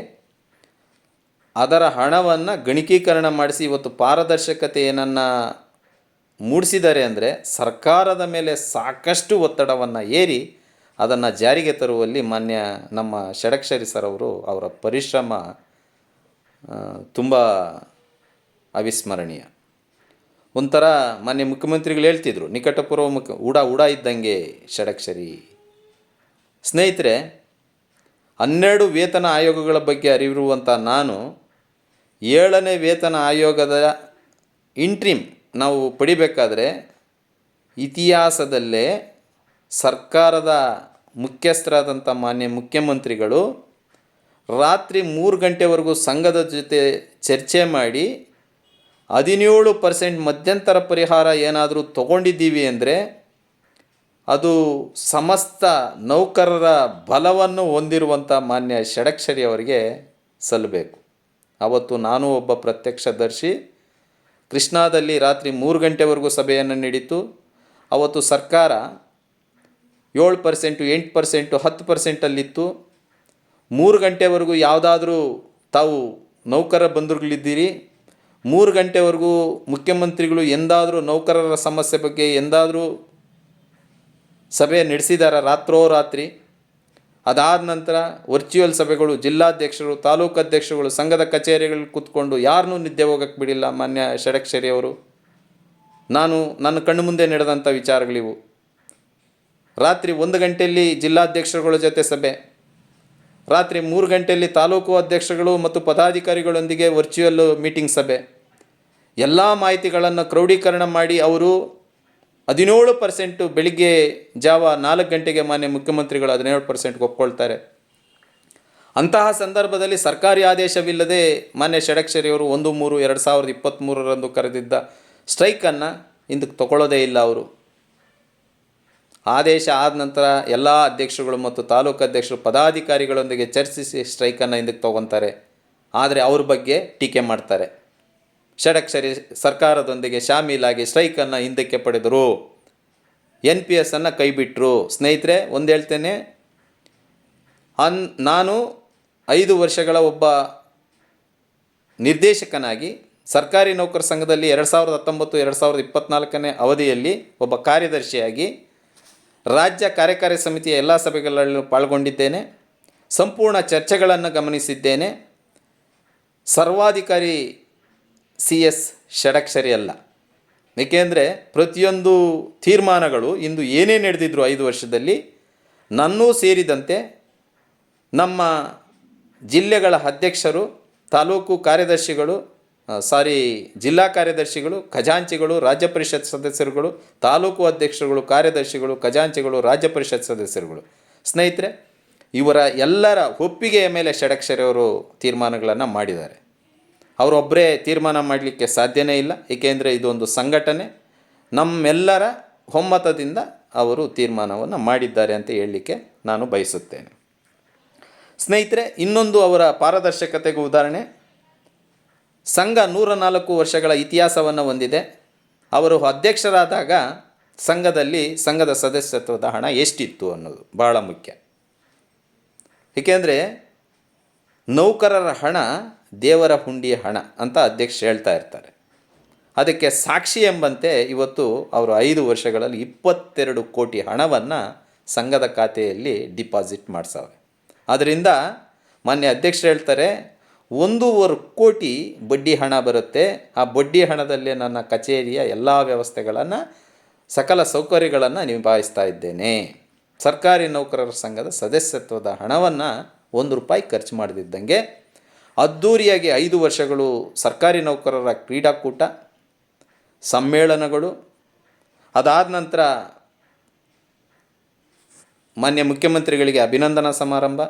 ಅದರ ಹಣವನ್ನು ಗಣಕೀಕರಣ ಮಾಡಿಸಿ ಇವತ್ತು ಪಾರದರ್ಶಕತೆ ಏನನ್ನು ಮೂಡಿಸಿದ್ದಾರೆ ಅಂದರೆ ಸರ್ಕಾರದ ಮೇಲೆ ಸಾಕಷ್ಟು ಒತ್ತಡವನ್ನು ಏರಿ ಅದನ್ನು ಜಾರಿಗೆ ತರುವಲ್ಲಿ ಮಾನ್ಯ ನಮ್ಮ ಷಡಕ್ಷರಿ ಸರ್ ಅವರು ಅವರ ಪರಿಶ್ರಮ ತುಂಬ ಅವಿಸ್ಮರಣೀಯ. ಒಂಥರ ಮಾನ್ಯ ಮುಖ್ಯಮಂತ್ರಿಗಳು ಹೇಳ್ತಿದ್ರು, ನಿಕಟಪೂರ್ವ ಮುಖ ಉಡ ಉಡ ಇದ್ದಂಗೆ ಷಡಕ್ಷರಿ. ಸ್ನೇಹಿತರೆ, ಹನ್ನೆರಡು ವೇತನ ಆಯೋಗಗಳ ಬಗ್ಗೆ ಅರಿವಿರುವಂಥ ನಾನು, ಏಳನೇ ವೇತನ ಆಯೋಗದ ಇಂಟ್ರಿಮ್ ನಾವು ಪಡಿಬೇಕಾದ್ರೆ ಇತಿಹಾಸದಲ್ಲೇ ಸರ್ಕಾರದ ಮುಖ್ಯಸ್ಥರಾದಂಥ ಮಾನ್ಯ ಮುಖ್ಯಮಂತ್ರಿಗಳು ರಾತ್ರಿ ಮೂರು ಗಂಟೆವರೆಗೂ ಸಂಘದ ಜೊತೆ ಚರ್ಚೆ ಮಾಡಿ ಹದಿನೇಳು ಪರ್ಸೆಂಟ್ ಮಧ್ಯಂತರ ಪರಿಹಾರ ಏನಾದರೂ ತಗೊಂಡಿದ್ದೀವಿ ಅಂದರೆ ಅದು ಸಮಸ್ತ ನೌಕರರ ಬಲವನ್ನು ಹೊಂದಿರುವಂಥ ಮಾನ್ಯ ಷಡಕ್ಷರಿ ಅವರಿಗೆ ಸಲ್ಲಬೇಕು. ಅವತ್ತು ನಾನು ಒಬ್ಬ ಪ್ರತ್ಯಕ್ಷದರ್ಶಿ. ಕೃಷ್ಣಾದಲ್ಲಿ ರಾತ್ರಿ ಮೂರು ಗಂಟೆವರೆಗೂ ಸಭೆಯನ್ನು ನೀಡಿತು ಅವತ್ತು ಸರ್ಕಾರ ಏಳು ಪರ್ಸೆಂಟು, ಎಂಟು ಪರ್ಸೆಂಟು, ಹತ್ತು ಪರ್ಸೆಂಟಲ್ಲಿತ್ತು. ಮೂರು ಗಂಟೆವರೆಗೂ ಯಾವುದಾದ್ರೂ ತಾವು ನೌಕರ ಬಂಧುಗಳಿದ್ದೀರಿ ಮೂರು ಗಂಟೆವರೆಗೂ ಮುಖ್ಯಮಂತ್ರಿಗಳು ಎಂದಾದರೂ ನೌಕರರ ಸಮಸ್ಯೆ ಬಗ್ಗೆ ಎಂದಾದರೂ ಸಭೆ ನಡೆಸಿದಾರ ರಾತ್ರೋ ರಾತ್ರಿ ಅದಾದ ನಂತರ ವರ್ಚುವಲ್ ಸಭೆಗಳು, ಜಿಲ್ಲಾಧ್ಯಕ್ಷರು, ತಾಲೂಕು ಅಧ್ಯಕ್ಷಗಳು ಸಂಘದ ಕಚೇರಿಗಳು ಕೂತ್ಕೊಂಡು ಯಾರನ್ನೂ ನಿದ್ದೆ ಹೋಗಕ್ಕೆ ಬಿಡಿಲ್ಲ ಮಾನ್ಯ ಷಡಕ್ಷರಿ ಅವರು ನಾನು ನನ್ನ ಕಣ್ಣು ಮುಂದೆ ನಡೆದಂಥ ವಿಚಾರಗಳಿವು. ರಾತ್ರಿ ಒಂದು ಗಂಟೆಯಲ್ಲಿ ಜಿಲ್ಲಾಧ್ಯಕ್ಷರುಗಳ ಜೊತೆ ಸಭೆ. ರಾತ್ರಿ ಮೂರು ಗಂಟೆಯಲ್ಲಿ ತಾಲೂಕು ಅಧ್ಯಕ್ಷಗಳು ಮತ್ತು ಪದಾಧಿಕಾರಿಗಳೊಂದಿಗೆ ವರ್ಚುವಲ್ ಮೀಟಿಂಗ್ ಸಭೆ. ಎಲ್ಲ ಮಾಹಿತಿಗಳನ್ನು ಕ್ರೌಢೀಕರಣ ಮಾಡಿ ಅವರು ಹದಿನೇಳು ಪರ್ಸೆಂಟು ಬೆಳಿಗ್ಗೆ ಜಾವ ನಾಲ್ಕು ಗಂಟೆಗೆ ಮಾನ್ಯ ಮುಖ್ಯಮಂತ್ರಿಗಳು ಹದಿನೇಳು ಪರ್ಸೆಂಟ್ಗೆ ಒಪ್ಕೊಳ್ತಾರೆ. ಅಂತಹ ಸಂದರ್ಭದಲ್ಲಿ ಸರ್ಕಾರಿ ಆದೇಶವಿಲ್ಲದೆ ಮಾನ್ಯ ಷಡಕ್ಷರಿಯವರು ಒಂದು ಮೂರು ಎರಡು ಸಾವಿರದ ಇಪ್ಪತ್ತ್ಮೂರರಂದು ಕರೆದಿದ್ದ ಸ್ಟ್ರೈಕನ್ನು ಹಿಂದಕ್ಕೆ ತಗೊಳ್ಳೋದೇ ಇಲ್ಲ ಅವರು. ಆದೇಶ ಆದ ನಂತರ ಎಲ್ಲ ಅಧ್ಯಕ್ಷರುಗಳು ಮತ್ತು ತಾಲೂಕು ಅಧ್ಯಕ್ಷರು ಪದಾಧಿಕಾರಿಗಳೊಂದಿಗೆ ಚರ್ಚಿಸಿ ಸ್ಟ್ರೈಕನ್ನು ಹಿಂದಕ್ಕೆ ತಗೊತಾರೆ. ಆದರೆ ಅವ್ರ ಬಗ್ಗೆ ಟೀಕೆ ಮಾಡ್ತಾರೆ. ಷಡಕ್ಷರಿ ಸರ್ಕಾರದೊಂದಿಗೆ ಶಾಮೀಲಾಗಿ ಸ್ಟ್ರೈಕನ್ನು ಹಿಂದಕ್ಕೆ ಪಡೆದರು. ಎನ್ ಪಿ ಎಸ್ಸನ್ನು ಕೈಬಿಟ್ಟರು ಸ್ನೇಹಿತರೆ, ಒಂದು ಹೇಳ್ತೇನೆ. ಅನ್ ನಾನು ಐದು ವರ್ಷಗಳ ಒಬ್ಬ ನಿರ್ದೇಶಕನಾಗಿ ಸರ್ಕಾರಿ ನೌಕರ ಸಂಘದಲ್ಲಿ ಎರಡು ಸಾವಿರದ ಹತ್ತೊಂಬತ್ತು, ಎರಡು ಸಾವಿರದ ಇಪ್ಪತ್ತ್ನಾಲ್ಕನೇ ಅವಧಿಯಲ್ಲಿ ಒಬ್ಬ ಕಾರ್ಯದರ್ಶಿಯಾಗಿ ರಾಜ್ಯ ಕಾರ್ಯಕಾರಿ ಸಮಿತಿಯ ಎಲ್ಲ ಸಭೆಗಳಲ್ಲೂ ಪಾಲ್ಗೊಂಡಿದ್ದೇನೆ. ಸಂಪೂರ್ಣ ಚರ್ಚೆಗಳನ್ನು ಗಮನಿಸಿದ್ದೇನೆ. ಸರ್ವಾಧಿಕಾರಿ ಸಿ ಎಸ್ ಷಡಕ್ಷರಿ ಅಲ್ಲ. ಏಕೆಂದರೆ ಪ್ರತಿಯೊಂದು ತೀರ್ಮಾನಗಳು ಇಂದು ಏನೇ ನಡೆದಿದ್ರು ಐದು ವರ್ಷದಲ್ಲಿ ನನ್ನೂ ಸೇರಿದಂತೆ ನಮ್ಮ ಜಿಲ್ಲೆಗಳ ಅಧ್ಯಕ್ಷರು, ತಾಲೂಕು ಕಾರ್ಯದರ್ಶಿಗಳು ಸಾರಿ, ಜಿಲ್ಲಾ ಕಾರ್ಯದರ್ಶಿಗಳು, ಖಜಾಂಚಿಗಳು, ರಾಜ್ಯ ಪರಿಷತ್ ಸದಸ್ಯರುಗಳು, ತಾಲೂಕು ಅಧ್ಯಕ್ಷರುಗಳು, ಕಾರ್ಯದರ್ಶಿಗಳು, ಖಜಾಂಚಿಗಳು, ರಾಜ್ಯ ಪರಿಷತ್ ಸದಸ್ಯರುಗಳು. ಸ್ನೇಹಿತರೆ, ಇವರ ಎಲ್ಲರ ಒಪ್ಪಿಗೆಯ ಮೇಲೆ ಷಡಕ್ಷರವರು ತೀರ್ಮಾನಗಳನ್ನು ಮಾಡಿದ್ದಾರೆ. ಅವರೊಬ್ಬರೇ ತೀರ್ಮಾನ ಮಾಡಲಿಕ್ಕೆ ಸಾಧ್ಯನೇ ಇಲ್ಲ. ಏಕೆಂದರೆ ಇದೊಂದು ಸಂಘಟನೆ. ನಮ್ಮೆಲ್ಲರ ಒಮ್ಮತದಿಂದ ಅವರು ತೀರ್ಮಾನವನ್ನು ಮಾಡಿದ್ದಾರೆ ಅಂತ ಹೇಳಲಿಕ್ಕೆ ನಾನು ಬಯಸುತ್ತೇನೆ. ಸ್ನೇಹಿತರೆ, ಇನ್ನೊಂದು ಅವರ ಪಾರದರ್ಶಕತೆಗೆ ಉದಾಹರಣೆ. ಸಂಘ ನೂರ ನಾಲ್ಕು ವರ್ಷಗಳ ಇತಿಹಾಸವನ್ನು ಹೊಂದಿದೆ. ಅವರು ಅಧ್ಯಕ್ಷರಾದಾಗ ಸಂಘದಲ್ಲಿ ಸಂಘದ ಸದಸ್ಯತ್ವದ ಹಣ ಎಷ್ಟಿತ್ತು ಅನ್ನೋದು ಬಹಳ ಮುಖ್ಯ. ಏಕೆಂದರೆ ನೌಕರರ ಹಣ ದೇವರ ಹುಂಡಿಯ ಹಣ ಅಂತ ಅಧ್ಯಕ್ಷ ಹೇಳ್ತಾ ಇರ್ತಾರೆ. ಅದಕ್ಕೆ ಸಾಕ್ಷಿ ಎಂಬಂತೆ ಇವತ್ತು ಅವರು ಐದು ವರ್ಷಗಳಲ್ಲಿ ಇಪ್ಪತ್ತೆರಡು ಕೋಟಿ ಹಣವನ್ನು ಸಂಘದ ಖಾತೆಯಲ್ಲಿ ಡಿಪಾಸಿಟ್ ಮಾಡಿಸವೆ ಅದರಿಂದ ಮಾನ್ಯ ಅಧ್ಯಕ್ಷರು ಹೇಳ್ತಾರೆ ಒಂದೂವರೆ ಕೋಟಿ ಬಡ್ಡಿ ಹಣ ಬರುತ್ತೆ. ಆ ಬಡ್ಡಿ ಹಣದಲ್ಲಿ ನನ್ನ ಕಚೇರಿಯ ಎಲ್ಲ ವ್ಯವಸ್ಥೆಗಳನ್ನು, ಸಕಲ ಸೌಕರ್ಯಗಳನ್ನು ನಿಭಾಯಿಸ್ತಾ ಇದ್ದೇನೆ. ಸರ್ಕಾರಿ ನೌಕರರ ಸಂಘದ ಸದಸ್ಯತ್ವದ ಹಣವನ್ನು ಒಂದು ರೂಪಾಯಿ ಖರ್ಚು ಮಾಡದಿದ್ದಂಗೆ ಅದ್ಧೂರಿಯಾಗಿ ಐದು ವರ್ಷಗಳು ಸರ್ಕಾರಿ ನೌಕರರ ಕ್ರೀಡಾಕೂಟ, ಸಮ್ಮೇಳನಗಳು, ಅದಾದ ನಂತರ ಮಾನ್ಯ ಮುಖ್ಯಮಂತ್ರಿಗಳಿಗೆ ಅಭಿನಂದನಾ ಸಮಾರಂಭ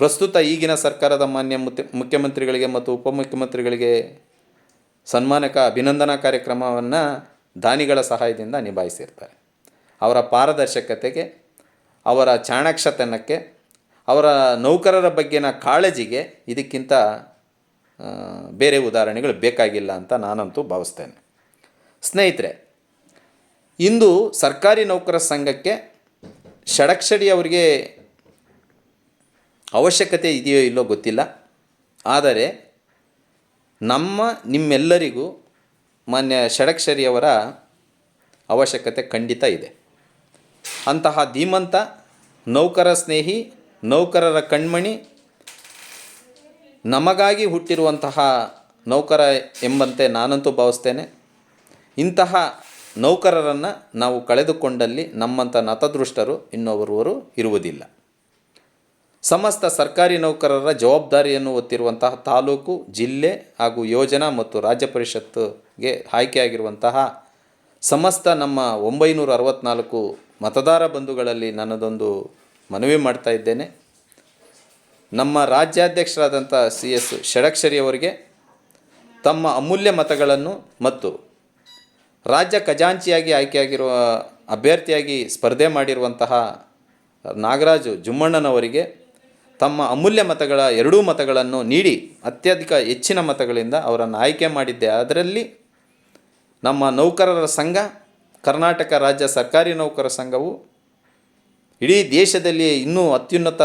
ಪ್ರಸ್ತುತ ಈಗಿನ ಸರ್ಕಾರದ ಮಾನ್ಯ ಮುಖ್ಯ ಮುಖ್ಯಮಂತ್ರಿಗಳಿಗೆ ಮತ್ತು ಉಪಮುಖ್ಯಮಂತ್ರಿಗಳಿಗೆ ಸನ್ಮಾನಕ, ಅಭಿನಂದನಾ ಕಾರ್ಯಕ್ರಮವನ್ನು ದಾನಿಗಳ ಸಹಾಯದಿಂದ ನಿಭಾಯಿಸಿರ್ತಾರೆ. ಅವರ ಪಾರದರ್ಶಕತೆಗೆ, ಅವರ ಚಾಣಾಕ್ಷತನಕ್ಕೆ, ಅವರ ನೌಕರರ ಬಗ್ಗೆನ ಕಾಳಜಿಗೆ ಇದಕ್ಕಿಂತ ಬೇರೆ ಉದಾಹರಣೆಗಳು ಬೇಕಾಗಿಲ್ಲ ಅಂತ ನಾನಂತೂ ಭಾವಿಸ್ತೇನೆ. ಸ್ನೇಹಿತರೆ, ಇಂದು ಸರ್ಕಾರಿ ನೌಕರ ಸಂಘಕ್ಕೆ ಷಡಕ್ಷಡಿ ಅವರಿಗೆ ಅವಶ್ಯಕತೆ ಇದೆಯೋ ಇಲ್ಲೋ ಗೊತ್ತಿಲ್ಲ. ಆದರೆ ನಮ್ಮ, ನಿಮ್ಮೆಲ್ಲರಿಗೂ ಮಾನ್ಯ ಷಡಕ್ಷರಿಯವರ ಅವಶ್ಯಕತೆ ಖಂಡಿತ ಇದೆ. ಅಂತಹ ಧೀಮಂತ, ನೌಕರ ಸ್ನೇಹಿ, ನೌಕರರ ಕಣ್ಮಣಿ, ನಮಗಾಗಿ ಹುಟ್ಟಿರುವಂತಹ ನೌಕರ ಎಂಬಂತೆ ನಾನಂತೂ ಭಾವಿಸ್ತೇನೆ. ಇಂತಹ ನೌಕರರನ್ನು ನಾವು ಕಳೆದುಕೊಂಡಲ್ಲಿ ನಮ್ಮಂಥ ನತದೃಷ್ಟರು ಇನ್ನೊಬ್ಬರುವರು ಇರುವುದಿಲ್ಲ. ಸಮಸ್ತ ಸರ್ಕಾರಿ ನೌಕರರ ಜವಾಬ್ದಾರಿಯನ್ನು ಹೊತ್ತಿರುವಂತಹ ತಾಲೂಕು, ಜಿಲ್ಲೆ ಹಾಗೂ ಯೋಜನಾ ಮತ್ತು ರಾಜ್ಯ ಪರಿಷತ್ತುಗೆ ಆಯ್ಕೆಯಾಗಿರುವಂತಹ ಸಮಸ್ತ ನಮ್ಮ ಒಂಬೈನೂರ ಅರವತ್ತ್ನಾಲ್ಕು ಮತದಾರ ಬಂಧುಗಳಲ್ಲಿ ನನ್ನದೊಂದು ಮನವಿ ಮಾಡ್ತಾ ಇದ್ದೇನೆ. ನಮ್ಮ ರಾಜ್ಯಾಧ್ಯಕ್ಷರಾದಂಥ ಸಿ ಎಸ್ ಷಡಕ್ಷರಿಯವರಿಗೆ ತಮ್ಮ ಅಮೂಲ್ಯ ಮತಗಳನ್ನು ಮತ್ತು ರಾಜ್ಯ ಖಜಾಂಚಿಯಾಗಿ ಆಯ್ಕೆಯಾಗಿರುವ, ಅಭ್ಯರ್ಥಿಯಾಗಿ ಸ್ಪರ್ಧೆ ಮಾಡಿರುವಂತಹ ನಾಗರಾಜು ಜುಮ್ಮಣ್ಣನವರಿಗೆ ತಮ್ಮ ಅಮೂಲ್ಯ ಮತಗಳ ಎರಡೂ ಮತಗಳನ್ನು ನೀಡಿ ಅತ್ಯಧಿಕ ಹೆಚ್ಚಿನ ಮತಗಳಿಂದ ಅವರನ್ನು ಆಯ್ಕೆ ಮಾಡಿದ್ದೆ. ಅದರಲ್ಲಿ ನಮ್ಮ ನೌಕರರ ಸಂಘ, ಕರ್ನಾಟಕ ರಾಜ್ಯ ಸರ್ಕಾರಿ ನೌಕರ ಸಂಘವು ಇಡೀ ದೇಶದಲ್ಲಿ ಇನ್ನೂ ಅತ್ಯುನ್ನತ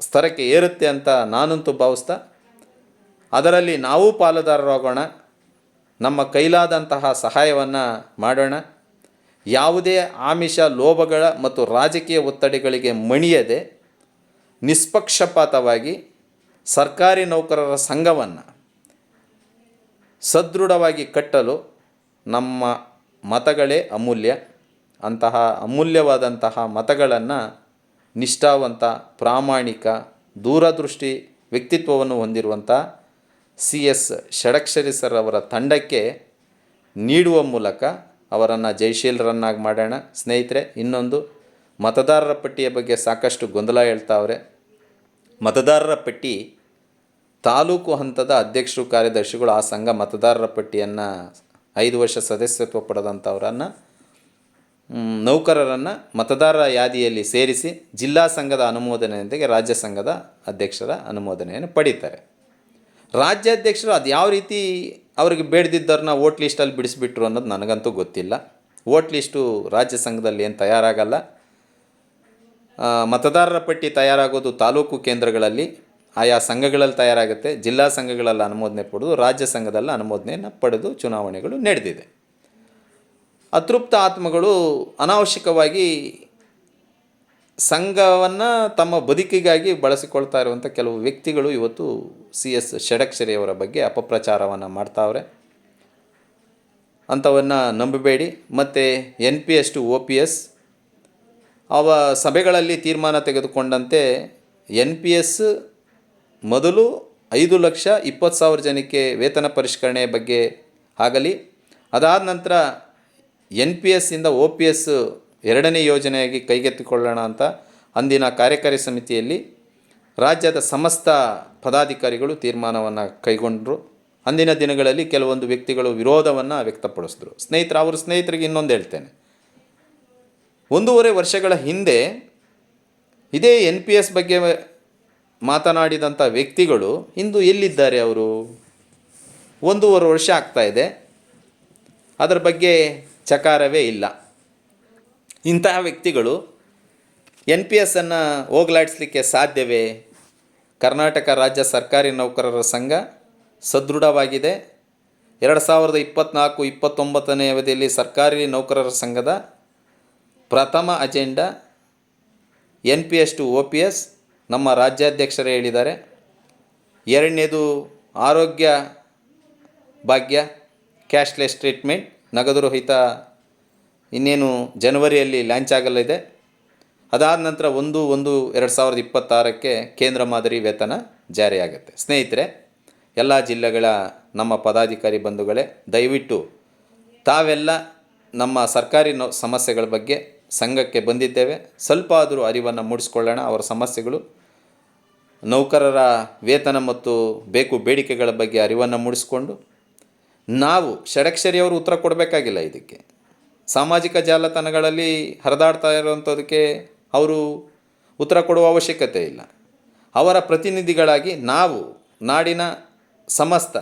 ಸ್ತರಕ್ಕೆ ಏರುತ್ತೆ ಅಂತ ನಾನಂತೂ ಭಾವಿಸ್ತಾ, ಅದರಲ್ಲಿ ನಾವು ಪಾಲುದಾರರಾಗೋಣ, ನಮ್ಮ ಕೈಲಾದಂತಹ ಸಹಾಯವನ್ನು ಮಾಡೋಣ. ಯಾವುದೇ ಆಮಿಷ, ಲೋಭಗಳ ಮತ್ತು ರಾಜಕೀಯ ಒತ್ತಡಗಳಿಗೆ ಮಣಿಯದೆ ನಿಷ್ಪಕ್ಷಪಾತವಾಗಿ ಸರ್ಕಾರಿ ನೌಕರರ ಸಂಘವನ್ನು ಸದೃಢವಾಗಿ ಕಟ್ಟಲು ನಮ್ಮ ಮತಗಳೇ ಅಮೂಲ್ಯ. ಅಂತಹ ಅಮೂಲ್ಯವಾದಂತಹ ಮತಗಳನ್ನು ನಿಷ್ಠಾವಂತ, ಪ್ರಾಮಾಣಿಕ, ದೂರದೃಷ್ಟಿ ವ್ಯಕ್ತಿತ್ವವನ್ನು ಹೊಂದಿರುವಂಥ ಸಿ ಎಸ್ ಷಡಕ್ಷರಿ ಸರ್ ಅವರ ತಂಡಕ್ಕೆ ನೀಡುವ ಮೂಲಕ ಅವರನ್ನು ಜಯಶೀಲರನ್ನಾಗಿ ಮಾಡೋಣ. ಸ್ನೇಹಿತರೆ, ಇನ್ನೊಂದು ಮತದಾರರ ಪಟ್ಟಿಯ ಬಗ್ಗೆ ಸಾಕಷ್ಟು ಗೊಂದಲ ಹೇಳ್ತಾವ್ರೆ. ಮತದಾರರ ಪಟ್ಟಿ ತಾಲೂಕು ಹಂತದ ಅಧ್ಯಕ್ಷರು ಕಾರ್ಯದರ್ಶಿಗಳು ಆ ಸಂಘ ಮತದಾರರ ಪಟ್ಟಿಯನ್ನು ಐದು ವರ್ಷ ಸದಸ್ಯತ್ವ ಪಡೆದಂಥವರನ್ನು ನೌಕರರನ್ನು ಮತದಾರರ ಯಾದಿಯಲ್ಲಿ ಸೇರಿಸಿ ಜಿಲ್ಲಾ ಸಂಘದ ಅನುಮೋದನೆಯೊಂದಿಗೆ ರಾಜ್ಯ ಸಂಘದ ಅಧ್ಯಕ್ಷರ ಅನುಮೋದನೆಯನ್ನು ಪಡೀತಾರೆ. ರಾಜ್ಯಾಧ್ಯಕ್ಷರು ಅದು ಯಾವ ರೀತಿ ಅವರಿಗೆ ಬೇಡದಿದ್ದವ್ರನ್ನ ವೋಟ್ ಲಿಸ್ಟಲ್ಲಿ ಬಿಡಿಸ್ಬಿಟ್ರು ಅನ್ನೋದು ನನಗಂತೂ ಗೊತ್ತಿಲ್ಲ. ವೋಟ್ ಲಿಸ್ಟು ರಾಜ್ಯ ಸಂಘದಲ್ಲಿ ಏನು ತಯಾರಾಗಲ್ಲ. ಮತದಾರರ ಪಟ್ಟಿ ತಯಾರಾಗೋದು ತಾಲೂಕು ಕೇಂದ್ರಗಳಲ್ಲಿ ಆಯಾ ಸಂಘಗಳಲ್ಲಿ ತಯಾರಾಗುತ್ತೆ. ಜಿಲ್ಲಾ ಸಂಘಗಳಲ್ಲಿ ಅನುಮೋದನೆ ಪಡೆದು ರಾಜ್ಯ ಸಂಘದಲ್ಲಿ ಅನುಮೋದನೆಯನ್ನು ಪಡೆದು ಚುನಾವಣೆಗಳು ನಡೆದಿದೆ. ಅತೃಪ್ತ ಆತ್ಮಗಳು ಅನಾವಶ್ಯಕವಾಗಿ ಸಂಘವನ್ನು ತಮ್ಮ ಬದುಕಿಗಾಗಿ ಬಳಸಿಕೊಳ್ತಾ ಇರುವಂಥ ಕೆಲವು ವ್ಯಕ್ತಿಗಳು ಇವತ್ತು ಸಿ ಎಸ್ ಷಡಕ್ಷರಿಯವರ ಬಗ್ಗೆ ಅಪಪ್ರಚಾರವನ್ನು ಮಾಡ್ತಾವ್ರೆ. ಅಂಥವನ್ನು ನಂಬಬೇಡಿ. ಮತ್ತು N P S to O P S ಅವ ಸಭೆಗಳಲ್ಲಿ ತೀರ್ಮಾನ ತೆಗೆದುಕೊಂಡಂತೆ ಎನ್ ಪಿ ಎಸ್ ಮೊದಲು ಐದು ಲಕ್ಷ ಇಪ್ಪತ್ತು ಸಾವಿರ ಜನಕ್ಕೆ ವೇತನ ಪರಿಷ್ಕರಣೆ ಬಗ್ಗೆ ಆಗಲಿ. ಅದಾದ ನಂತರ ಎನ್ ಪಿ ಎಸ್ಸಿಂದ ಒ ಪಿ ಎಸ್ ಎರಡನೇ ಯೋಜನೆಯಾಗಿ ಕೈಗೆತ್ತಿಕೊಳ್ಳೋಣ ಅಂತ ಅಂದಿನ ಕಾರ್ಯಕಾರಿ ಸಮಿತಿಯಲ್ಲಿ ರಾಜ್ಯದ ಸಮಸ್ತ ಪದಾಧಿಕಾರಿಗಳು ತೀರ್ಮಾನವನ್ನು ಕೈಗೊಂಡರು. ಅಂದಿನ ದಿನಗಳಲ್ಲಿ ಕೆಲವೊಂದು ವ್ಯಕ್ತಿಗಳು ವಿರೋಧವನ್ನು ವ್ಯಕ್ತಪಡಿಸಿದ್ರು. ಸ್ನೇಹಿತರು, ಅವ್ರ ಸ್ನೇಹಿತರಿಗೆ ಇನ್ನೊಂದು ಹೇಳ್ತೇನೆ. ಒಂದೂವರೆ ವರ್ಷಗಳ ಹಿಂದೆ ಇದೇ ಎನ್ ಪಿ ಎಸ್ ಬಗ್ಗೆ ಮಾತನಾಡಿದಂಥ ವ್ಯಕ್ತಿಗಳು ಇಂದು ಎಲ್ಲಿದ್ದಾರೆ ಅವರು? ಒಂದೂವರೆ ವರ್ಷ ಆಗ್ತಾ ಇದೆ. ಅದರ ಬಗ್ಗೆ ಚಕಾರವೇ ಇಲ್ಲ. ಇಂತಹ ವ್ಯಕ್ತಿಗಳು ಎನ್ ಪಿ ಎಸ್ಸನ್ನು ಹೋಗಲಾಡಿಸ್ಲಿಕ್ಕೆ ಸಾಧ್ಯವೇ? ಕರ್ನಾಟಕ ರಾಜ್ಯ ಸರ್ಕಾರಿ ನೌಕರರ ಸಂಘ ಸದೃಢವಾಗಿದೆ. ಎರಡು ಸಾವಿರದ ಇಪ್ಪತ್ತ್ನಾಲ್ಕು ಇಪ್ಪತ್ತೊಂಬತ್ತನೇ ಅವಧಿಯಲ್ಲಿ ಸರ್ಕಾರಿ ನೌಕರರ ಸಂಘದ ಪ್ರಥಮ agenda N P S to O P S ನಮ್ಮ ರಾಜ್ಯಾಧ್ಯಕ್ಷರೇ ಹೇಳಿದ್ದಾರೆ. ಎರಡನೇದು ಆರೋಗ್ಯ ಭಾಗ್ಯ, ಕ್ಯಾಶ್ಲೆಸ್ ಟ್ರೀಟ್ಮೆಂಟ್, ನಗದು ರಹಿತ ಇನ್ನೇನು ಜನವರಿಯಲ್ಲಿ ಲಾಂಚ್ ಆಗಲಿದೆ. ಅದಾದ ನಂತರ ಒಂದು ಒಂದು, ಎರಡು ಸಾವಿರದ ಇಪ್ಪತ್ತಾರಕ್ಕೆ ಕೇಂದ್ರ ಮಾದರಿ ವೇತನ ಜಾರಿಯಾಗುತ್ತೆ. ಸ್ನೇಹಿತರೆ, ಎಲ್ಲ ಜಿಲ್ಲೆಗಳ ನಮ್ಮ ಪದಾಧಿಕಾರಿ ಬಂಧುಗಳೇ, ದಯವಿಟ್ಟು ತಾವೆಲ್ಲ ನಮ್ಮ ಸರ್ಕಾರಿ ನೌ, ಸಮಸ್ಯೆಗಳ ಬಗ್ಗೆ ಸಂಘಕ್ಕೆ ಬಂದಿದ್ದೇವೆ. ಸ್ವಲ್ಪ ಆದರೂ ಅರಿವನ್ನು ಮೂಡಿಸ್ಕೊಳ್ಳೋಣ. ಅವರ ಸಮಸ್ಯೆಗಳು, ನೌಕರರ ವೇತನ ಮತ್ತು ಬೇಕು ಬೇಡಿಕೆಗಳ ಬಗ್ಗೆ ಅರಿವನ್ನು ಮೂಡಿಸ್ಕೊಂಡು, ನಾವು ಷಡಕ್ಷರಿಯವರು ಉತ್ತರ ಕೊಡಬೇಕಾಗಿಲ್ಲ ಇದಕ್ಕೆ. ಸಾಮಾಜಿಕ ಜಾಲತಾಣಗಳಲ್ಲಿ ಹರಿದಾಡ್ತಾ ಇರುವಂಥದಕ್ಕೆ ಅವರು ಉತ್ತರ ಕೊಡುವ ಅವಶ್ಯಕತೆ ಇಲ್ಲ. ಅವರ ಪ್ರತಿನಿಧಿಗಳಾಗಿ ನಾವು ನಾಡಿನ ಸಮಸ್ತ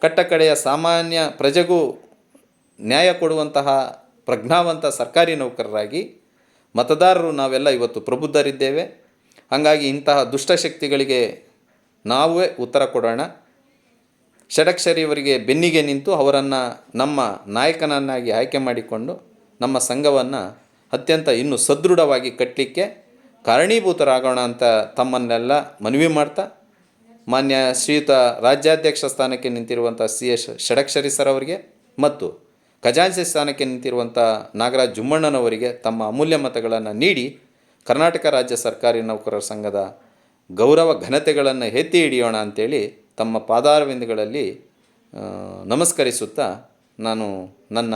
ಕಟ್ಟಕಡೆಯ ಸಾಮಾನ್ಯ ಪ್ರಜೆಗೂ ನ್ಯಾಯ ಕೊಡುವಂತಹ ಪ್ರಜ್ಞಾವಂತ ಸರ್ಕಾರಿ ನೌಕರರಾಗಿ ಮತದಾರರು ನಾವೆಲ್ಲ ಇವತ್ತು ಪ್ರಬುದ್ಧರಿದ್ದೇವೆ. ಹಾಗಾಗಿ ಇಂತಹ ದುಷ್ಟಶಕ್ತಿಗಳಿಗೆ ನಾವೇ ಉತ್ತರ ಕೊಡೋಣ. ಷಡಕ್ಷರಿಯವರಿಗೆ ಬೆನ್ನಿಗೆ ನಿಂತು ಅವರನ್ನು ನಮ್ಮ ನಾಯಕನನ್ನಾಗಿ ಆಯ್ಕೆ ಮಾಡಿಕೊಂಡು ನಮ್ಮ ಸಂಘವನ್ನು ಅತ್ಯಂತ ಇನ್ನೂ ಸದೃಢವಾಗಿ ಕಟ್ಟಲಿಕ್ಕೆ ಕಾರಣೀಭೂತರಾಗೋಣ ಅಂತ ತಮ್ಮನ್ನೆಲ್ಲ ಮನವಿ ಮಾಡ್ತಾ, ಮಾನ್ಯ ಶ್ರೀಯುತ ರಾಜ್ಯಾಧ್ಯಕ್ಷ ಸ್ಥಾನಕ್ಕೆ ನಿಂತಿರುವಂಥ ಸಿ ಎಸ್ ಷಡಕ್ಷರಿ ಸರ್ ಅವರಿಗೆ ಮತ್ತು ಖಜಾಂಚಿ ಸ್ಥಾನಕ್ಕೆ ನಿಂತಿರುವಂಥ ನಾಗರಾಜ್ ಜುಮ್ಮಣ್ಣನವರಿಗೆ ತಮ್ಮ ಅಮೂಲ್ಯ ಮತಗಳನ್ನು ನೀಡಿ ಕರ್ನಾಟಕ ರಾಜ್ಯ ಸರ್ಕಾರಿ ನೌಕರರ ಸಂಘದ ಗೌರವ ಘನತೆಗಳನ್ನು ಎತ್ತಿ ಹಿಡಿಯೋಣ ಅಂತೇಳಿ ತಮ್ಮ ಪಾದಾರವಿಂದಗಳಲ್ಲಿ ನಮಸ್ಕರಿಸುತ್ತಾ ನಾನು ನನ್ನ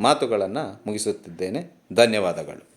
ಮಾತುಗಳನ್ನು ಮುಗಿಸುತ್ತಿದ್ದೇನೆ. ಧನ್ಯವಾದಗಳು.